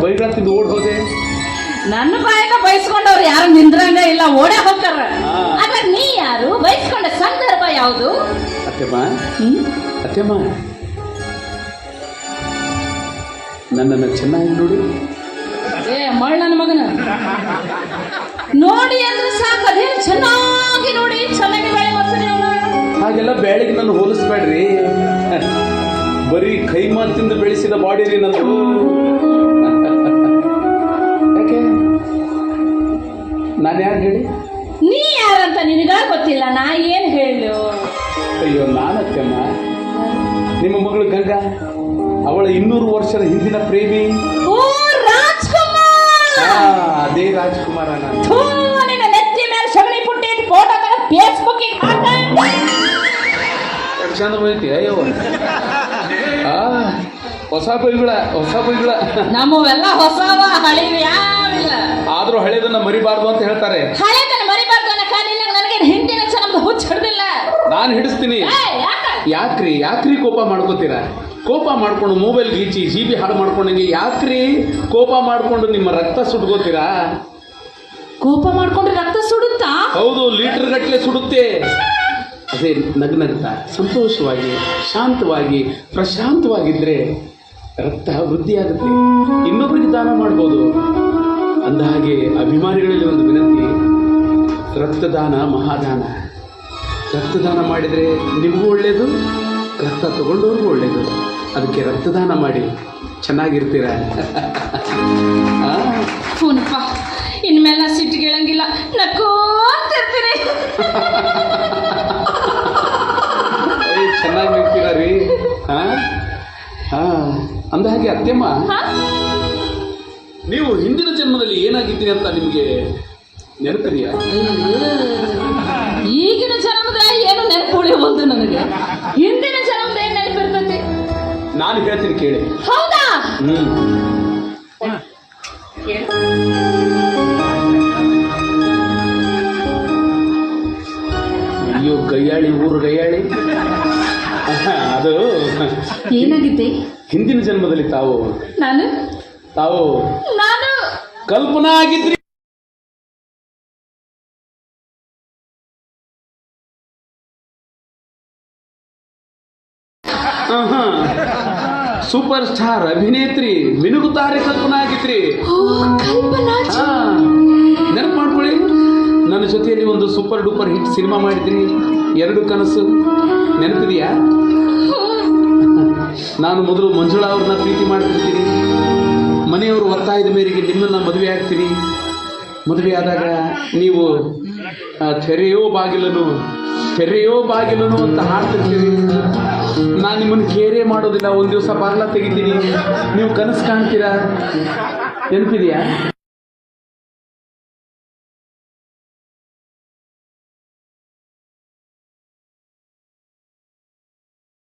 ಬೈಗಳ ತಿಂದು ಓಡ್ ಹೋದೆ. ನನ್ನ ಬಾಯಕ ಬಯಸ್ಕೊಂಡವ್ರು ಯಾರು ನಿಂದ್ರಂಗ ಇಲ್ಲ ಓಡೇ ಹೋಗ್ತಾರ. ಆದ್ರೆ ನೀ ಯಾರು? ಬಯಸ್ಕೊಂಡ ಸಂದರ್ಭ ಯಾವುದು? ಅತ್ತೆಮ್ಮ? ಅತ್ತೆಮ್ಮ. ನನ್ನನ್ನು ಚೆನ್ನಾಗಿ ನೋಡಿ. ಏ ಮಳ್ ನನ್ನ ಮಗನ. ನೋಡಿ ಅಂದ್ರೆ ಸಾಕು ಅದೇ ಚೆನ್ನಾಗಿ ನೋಡಿ ಚೆನ್ನಾಗಿ ಬೆಳೆ ಬರ್ತೀನಿ ಹಾಗೆಲ್ಲ ಬೆಳಗ್ಗೆ ನನ್ನ ಹೋಲಿಸ್ಬೇಡ್ರಿ. ಬರೀ ಕೈ ಮಾತಿಂದ ಬೆಳೆಸಿದ ಬಾಡಿ ರೀ ನಂದು. ನಾನು ಯಾರು ಹೇಳಿ? ನೀ ಯಾರಂತ ನಿನಗ ಗೊತ್ತಿಲ್ಲ ನಾ ಏನು ಹೇಳು ಅಯ್ಯೋ ನಾನಕ್ಕಮ್ಮ. ನಿಮ್ಮ ಮಗಳು ಗಂಗಾ ಅವಳ ಇನ್ನೂರು ವರ್ಷದ ಹಿಂದಿನ ಪ್ರೇಮಿ. ಓ ರಾಜ್ಕುಮಾರ್! ಆ, ಅದೇ ರಾಜ್ಕುಮಾರ ನಾನು. ಥೂ, ನಿನ್ನ ನೆತ್ತಿ ಮೇಲೆ ಸಗಣಿ ಫೋಟೋ ಫೇಸ್ಬುಕ್ ಹಾಕ ಚಂದ ಬೈತಿ ಅಯ್ಯೋ. ಆ ಹೊಸ ಬೈಗುಳ ಹೊಸ ಬೈಗುಳ ನಮ್ಮವೆಲ್ಲ ಹೊಸ ಯಾವಿಲ್ಲ. ಆದ್ರೂ ಹಳೇದನ್ನ ಮರಿಬಾರ್ದು ಅಂತ ಹೇಳ್ತಾರೆ. ಹಳೆದನ್ನ ಮರಿಬಾರ್ದು ಅನ್ನೋ ಕಾಲಿನ ನನಗೆ ಹಿಂದಿನ ಸಲ ನಮ್ದು ಹುಚ್ಚ ಹಿಡ್ದಿಲ್ಲ. ನಾನು ಹಿಡಿಸ್ತೀನಿ. ಯಾಕ್ರಿ ಯಾಕ್ರಿ ಕೋಪ ಮಾಡ್ಕೋತೀರಾ? ಕೋಪ ಮಾಡ್ಕೊಂಡು ಮೊಬೈಲ್ ಗೀಚಿ ಜಿ ಬಿ ಹಾಳು ಮಾಡ್ಕೊಂಡಂಗೆ ಯಾಕ್ರಿ ಕೋಪ ಮಾಡ್ಕೊಂಡು ನಿಮ್ಮ ರಕ್ತ ಸುಡ್ಕೋತೀರಾ? ಕೋಪ ಮಾಡ್ಕೊಂಡ್ರೆ ರಕ್ತ ಸುಡುತ್ತಾ? ಹೌದು ಲೀಟರ್ ಗಟ್ಟಲೆ ಸುಡುತ್ತೆ. ಅದೇ ನಗ್ನಗ್ತಾ ಸಂತೋಷವಾಗಿ ಶಾಂತವಾಗಿ ಪ್ರಶಾಂತವಾಗಿದ್ರೆ ರಕ್ತ ವೃದ್ಧಿಯಾಗುತ್ತೆ ಇನ್ನೊಬ್ಬರಿಗೆ ದಾನ ಮಾಡ್ಬೋದು. ಅಂದ ಹಾಗೆ ಅಭಿಮಾನಿಗಳಲ್ಲಿ ಒಂದು ವಿನಂತಿ. ರಕ್ತದಾನ ಮಹಾದಾನ. ರಕ್ತದಾನ ಮಾಡಿದರೆ ನಿಮಗೂ ಒಳ್ಳೆಯದು ರಕ್ತ ತಗೊಂಡವ್ರಿಗೂ ಒಳ್ಳೆಯದು ಅದಕ್ಕೆ ರಕ್ತದಾನ ಮಾಡಿ. ಚೆನ್ನಾಗಿರ್ತೀರ? ಇನ್ಮೇಲೆ ಸಿಟ್ಟು ಕೇಳಂಗಿಲ್ಲ. ಅಂದ ಹಾಗೆ ಅತ್ತೆಮ್ಮ? ನೀವು ಹಿಂದಿನ ಜನ್ಮದಲ್ಲಿ ಏನಾಗಿದ್ದೀನಿ ಅಂತ ನಿಮಗೆ ನೆನಪಿದೆಯಾ? ಈಗಿನ ಜನ್ಮದ ಏನು ನೆನಪು ನನಗೆ. ಹಿಂದಿನ ಜನ್ಮದ ಏನು ನೆನಪಿರ್ತೈತಿ ನಾನು ಹೇಳ್ತೀನಿ ಕೇಳಿ. ಹೌದಾ? ಹ್ಮ್. ಅಯ್ಯೋ ಗಯ್ಯಾಳಿ ಊರು ಗಯ್ಯಾಳಿ. ಅದು. ಏನಾಗಿದೆ? ಹಿಂದಿನ ಜನ್ಮದಲ್ಲಿ ತಾವು ನಾನು? ತಾವು ನಾನು? ಕಲ್ಪನಾ ಆಗಿದ್ರಿ. ಸೂಪರ್ ಸ್ಟಾರ್ ಅಭಿನೇತ್ರಿ ಮಿನುಗುತ್ತಾರೆ ಕಲ್ಪನಾ ಆಗಿದ್ರಿ. ನೆನಪು ಮಾಡ್ಕೊಳ್ಳಿ. ನನ್ನ ಜೊತೆಯಲ್ಲಿ ಒಂದು ಸೂಪರ್ ಡೂಪರ್ ಹಿಟ್ ಸಿನಿಮಾ ಮಾಡಿದ್ರಿ ಎರಡು ಕನಸು. ನೆನಪಿದೆಯಾ? ನಾನು ಮೊದಲು ಮಂಜುಳಾ ಅವ್ರನ್ನ ಪ್ರೀತಿ ಮಾಡ್ತಿರ್ತೀನಿ. ಮನೆಯವರು ಒತ್ತಾಯದ ಮೇರೆಗೆ ನಿಮ್ಮನ್ನ ಮದುವೆ ಆಗ್ತೀನಿ. ಮದುವೆ ಆದಾಗ ನೀವು ತೆರೆಯೋ ಬಾಗಿಲನು ತೆರೆಯೋ ಬಾಗಿಲನು ಅಂತ ಹಾಡ್ತಿರ್ತೀರಿ. ನಾನು ನಿಮ್ಮನ್ನು ಕೇರೆ ಮಾಡೋದಿಲ್ಲ. ಒಂದು ದಿವಸ ಬಾಗ್ಲ ತೆಗಿತೀನಿ. ನೀವು ಕನಸು ಕಾಣ್ತೀರಾ? ನೆನಪಿದೆಯಾ?